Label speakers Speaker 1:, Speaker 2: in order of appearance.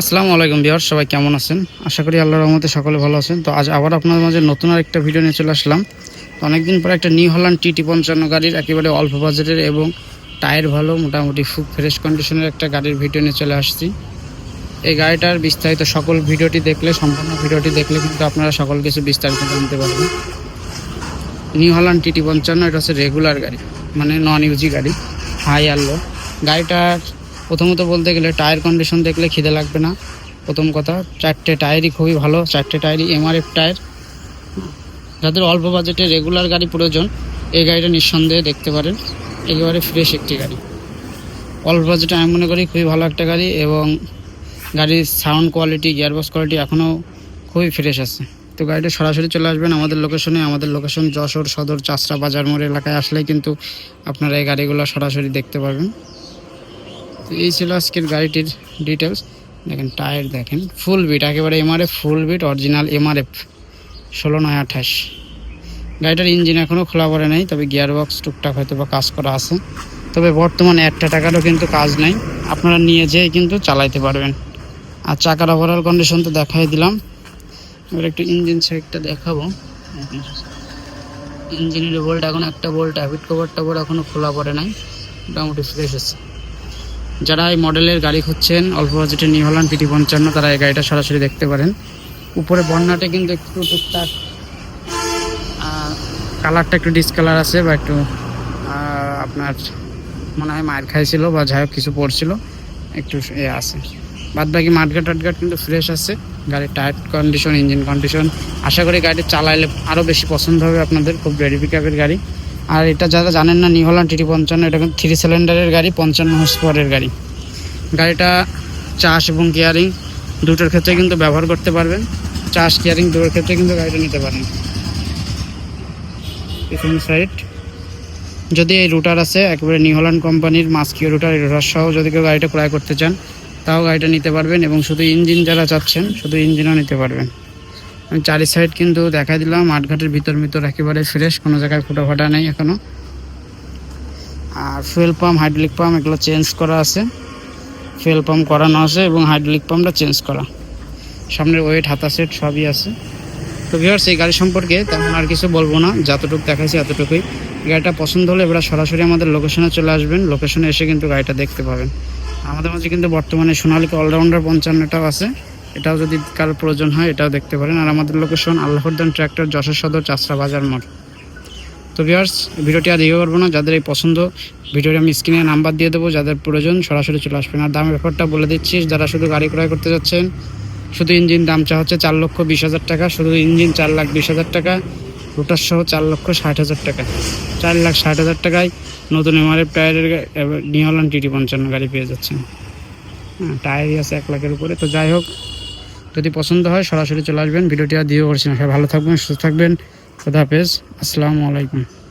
Speaker 1: আসসালামু আলাইকুম বিহার সবাই কেমন আছেন? আশা করি আল্লাহর রহমতে সকলে ভালো আছেন। তো আজ আবার আপনাদের মাঝে নতুন আর একটা ভিডিও নিয়ে চলে আসলাম। তো অনেকদিন পরে একটা নিউ হল্যান্ড টিটি পঞ্চান্ন গাড়ির একেবারে অল্প বাজেটের এবং টায়ার ভালো, মোটামুটি খুব ফ্রেশ কন্ডিশনের একটা গাড়ির ভিডিও নিয়ে চলে আসছি। এই গাড়িটার বিস্তারিত সকল ভিডিওটি দেখলে, সম্পূর্ণ ভিডিওটি দেখলে কিন্তু আপনারা সকল কিছু বিস্তারিত জানতে পারবেন। নিউ হল্যান্ড টিটি পঞ্চান্ন, এটা হচ্ছে রেগুলার গাড়ি মানে নন ইউজি গাড়ি হাই আলো গাড়িটার প্রথমত বলতে গেলে টায়ার কন্ডিশন দেখলে খিদে লাগবে না। প্রথম কথা, চারটে টায়ারই খুবই ভালো, চারটে টায়ারই এমআরএফ টায়ার যাদের অল্প বাজেটে রেগুলার গাড়ি প্রয়োজন, এই গাড়িটা নিঃসন্দেহে দেখতে পারেন। একেবারে ফ্রেশ একটি গাড়ি। অল্প বাজেটে আমি মনে করি খুবই ভালো একটা গাড়ি এবং গাড়ির সাউন্ড কোয়ালিটি গিয়ারবক্স কোয়ালিটি এখনও খুবই ফ্রেশ আছে। তো গাড়িটা সরাসরি চলে আসবেন আমাদের লোকেশনে আমাদের লোকেশন যশোর সদর চাষরা বাজার মোড় এলাকায় আসলেই কিন্তু আপনারা এই গাড়িগুলো সরাসরি দেখতে পারবেন। তো এই ছিল আজকের গাড়িটির ডিটেলস দেখেন টায়ার দেখেন ফুল বিট একেবারে MRF full bit original MRF ষোলো নয় আঠাশ। গাড়িটার ইঞ্জিন এখনও খোলা পড়ে নাই, তবে গিয়ার বক্স টুকটাক হয়তো বা কাজ করা আছে। তবে বর্তমানে একটা টাকারও কিন্তু কাজ নাই, আপনারা নিয়ে যেয়ে কিন্তু চালাইতে পারবেন। আর চাকার ওভারঅল কন্ডিশন তো দেখাই দিলাম। এবার একটু ইঞ্জিন সাইডটা দেখাবো। ইঞ্জিনের বোল্ট এখন একটা বোল্ট হ্যাবিট কভার টাভার এখনও খোলা পড়ে নাই, মোটামুটি ফ্রেশ আছে। যারা এই মডেলের গাড়ি খুঁজছেন, অল্প বাজেটে নিউ হল্যান্ড পিটি পঞ্চান্ন, তারা এই গাড়িটা সরাসরি দেখতে পারেন। উপরে বন্যাটে কিন্তু একটু টুকটাক কালারটা একটু ডিসকালার আছে বা একটু আপনার মনে হয় মায়ের খাইছিল বা যাই হোক কিছু পড়ছিল, একটু এ আছে। বাদ বাকি মাঠঘাট টাটঘাট কিন্তু ফ্রেশ আছে, গাড়ির টায়ার কন্ডিশন ইঞ্জিন কন্ডিশন আশা করি গাড়িটা চালাইলে আরও বেশি পছন্দ হবে আপনাদের, খুব ভেরি পিকআপের গাড়ি। আর এটা যারা জানেন না, নিউ হল্যান্ড টিটি পঞ্চান্ন, এটা কিন্তু থ্রি সিলিন্ডারের গাড়ি, পঞ্চান্ন হর্স পাওয়ারের গাড়ি। গাড়িটা চাষ এবং কেয়ারিং দুটোর ক্ষেত্রে কিন্তু ব্যবহার করতে পারবেন। চাষ কেয়ারিং দুটোর ক্ষেত্রে কিন্তু গাড়িটা নিতে পারেন। পিছন সাইড যদি এই রুটার আছে, একেবারে নিউ হল্যান্ড কোম্পানির মাস্কিও রুটার এই রুটার সহ যদি কেউ গাড়িটা ক্রয় করতে চান, তাও গাড়িটা নিতে পারবেন এবং শুধু ইঞ্জিন যারা চাচ্ছেন, শুধু ইঞ্জিনও নিতে পারবেন। চারি সাইড কিন্তু দেখা দিলাম, মাঠঘাটের ভিতর ভিতর একেবারে ফ্রেশ কোনো জায়গায় ফুটো ফাটা নেই এখনও আর ফুয়েল পাম্প হাইড্রোলিক পাম্প এগুলো চেঞ্জ করা আছে। ফুয়েল পাম্প করানো আছে এবং হাইড্রোলিক পাম্পটা চেঞ্জ করা। সামনের ওয়েট হাতা সেট সবই আছে। তো ভিউয়ার্স এই গাড়ি সম্পর্কে তেমন আর কিছু বলব না। যতটুকু দেখাচ্ছি এতটুকুই। গাড়িটা পছন্দ হলে এবার সরাসরি আমাদের লোকেশনে চলে আসবেন। লোকেশনে এসে কিন্তু গাড়িটা দেখতে পাবেন। আমাদের মাঝে কিন্তু বর্তমানে সোনালিকা অলরাউন্ডার পঞ্চান্নটাও আছে। এটাও যদি কার প্রয়োজন হয়, এটাও দেখতে পারেন। আর আমাদের লোকেশন আল্লাহরদান ট্র্যাক্টর যশোর সদর চাষরা বাজার মোড়। তো ভিউয়ার্স ভিডিওটি আর ইয়ে করব না। যাদের এই পছন্দ ভিডিওটি আমি স্ক্রিনে নাম্বার দিয়ে দেবো। যাদের প্রয়োজন, সরাসরি চলে আসবেন। আর দামের ব্যাপারটা বলে দিচ্ছি, যারা শুধু গাড়ি ক্রয় করতে যাচ্ছেন, শুধু ইঞ্জিন দাম চা হচ্ছে চার লক্ষ বিশ হাজার টাকা, শুধু ইঞ্জিন চার লাখ বিশ হাজার টাকা, রোটার সহ চার লক্ষ ষাট হাজার টাকা। চার লাখ ষাট হাজার টাকায় নতুন এমআরএফ টায়ারের নিউ হল্যান্ড টিটি পঞ্চান্ন গাড়ি পেয়ে যাচ্ছেন। হ্যাঁ টায়ারই আছে এক লাখের উপরে। তো যাই হোক যদি পছন্দ হয়, সরাসরি চলে আসবেন। ভিডিওটি আর দিয়েও করছি না। ভালো থাকবেন, সুস্থ থাকবেন। খুদা হাফেজ। আসসালামু আলাইকুম।